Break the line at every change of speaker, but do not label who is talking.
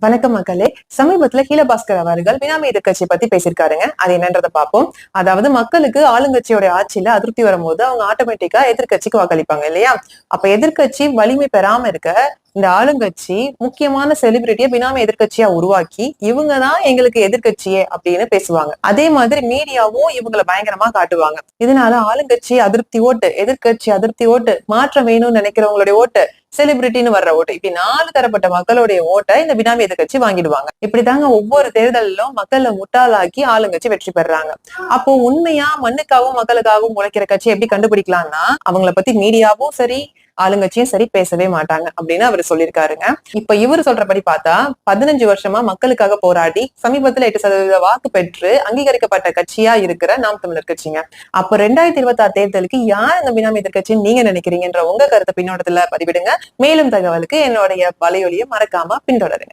வணக்கம் மக்களே. சமீபத்துல கீழபாஸ்கர் அவர்கள் பினாமி எதிர்கட்சி பத்தி பேசியிருக்காருங்க. அது என்னன்றதை பார்ப்போம். அதாவது மக்களுக்கு ஆளுங்கட்சியோட ஆட்சியில அதிருப்தி வரும்போது அவங்க ஆட்டோமேட்டிக்கா எதிர்கட்சிக்கு வாக்களிப்பாங்க இல்லையா? அப்ப எதிர்க்கட்சி வலிமை பெறாம இருக்க இந்த ஆளுங்கட்சி முக்கியமான செலிபிரிட்டியை பினாமி எதிர்க்கட்சியா உருவாக்கி இவங்க தான் எங்களுக்கு எதிர்க்கட்சியே அப்படின்னு பேசுவாங்க. அதே மாதிரி மீடியாவும் இவங்களை பயங்கரமா காட்டுவாங்க. இதனால ஆளுங்கட்சி அதிருப்தி ஓட்டு எதிர்க்கட்சி அதிருப்தி ஓட்டு மாற்றம் வேணும்னு நினைக்கிறவங்களுடைய ஓட்டு செலிபிரிட்டின்னு வர்ற ஓட்டு இப்படி நாலு தரப்பட்ட மக்களுடைய ஓட்டை இந்த பினாமி எதிர்க்கட்சி வாங்கிடுவாங்க. இப்படிதாங்க ஒவ்வொரு தேர்தலிலும் மக்களை முட்டாளாக்கி ஆளுங்கட்சி வெற்றி பெறாங்க அப்போ உண்மையா மண்ணுக்காகவும் மக்களுக்காகவும் உழைக்கிற கட்சி எப்படி கண்டுபிடிக்கலாம்னா அவங்கள பத்தி மீடியாவும் சரி ஆளுங்கட்சியும் சரி பேசவே மாட்டாங்க அப்படின்னு அவர் சொல்லியிருக்காருங்க. இப்ப இவர் சொல்றபடி பார்த்தா பதினஞ்சு வருஷமா மக்களுக்காக போராடி சமீபத்துல எட்டு சதவீத வாக்கு பெற்று அங்கீகரிக்கப்பட்ட கட்சியா இருக்கிற நாம் தமிழர் கட்சிங்க. அப்ப ரெண்டாயிரத்தி இருபத்தி ஆறு தேர்தலுக்கு யார் இந்த பினாமி எதிர்கட்சின்னு நீங்க நினைக்கிறீங்கன்ற உங்க கருத்தை பின்னோட்டத்துல பதிவிடுங்க. மேலும் தகவலுக்கு என்னுடைய வலையொலியை மறக்காம பின்தொடருங்க.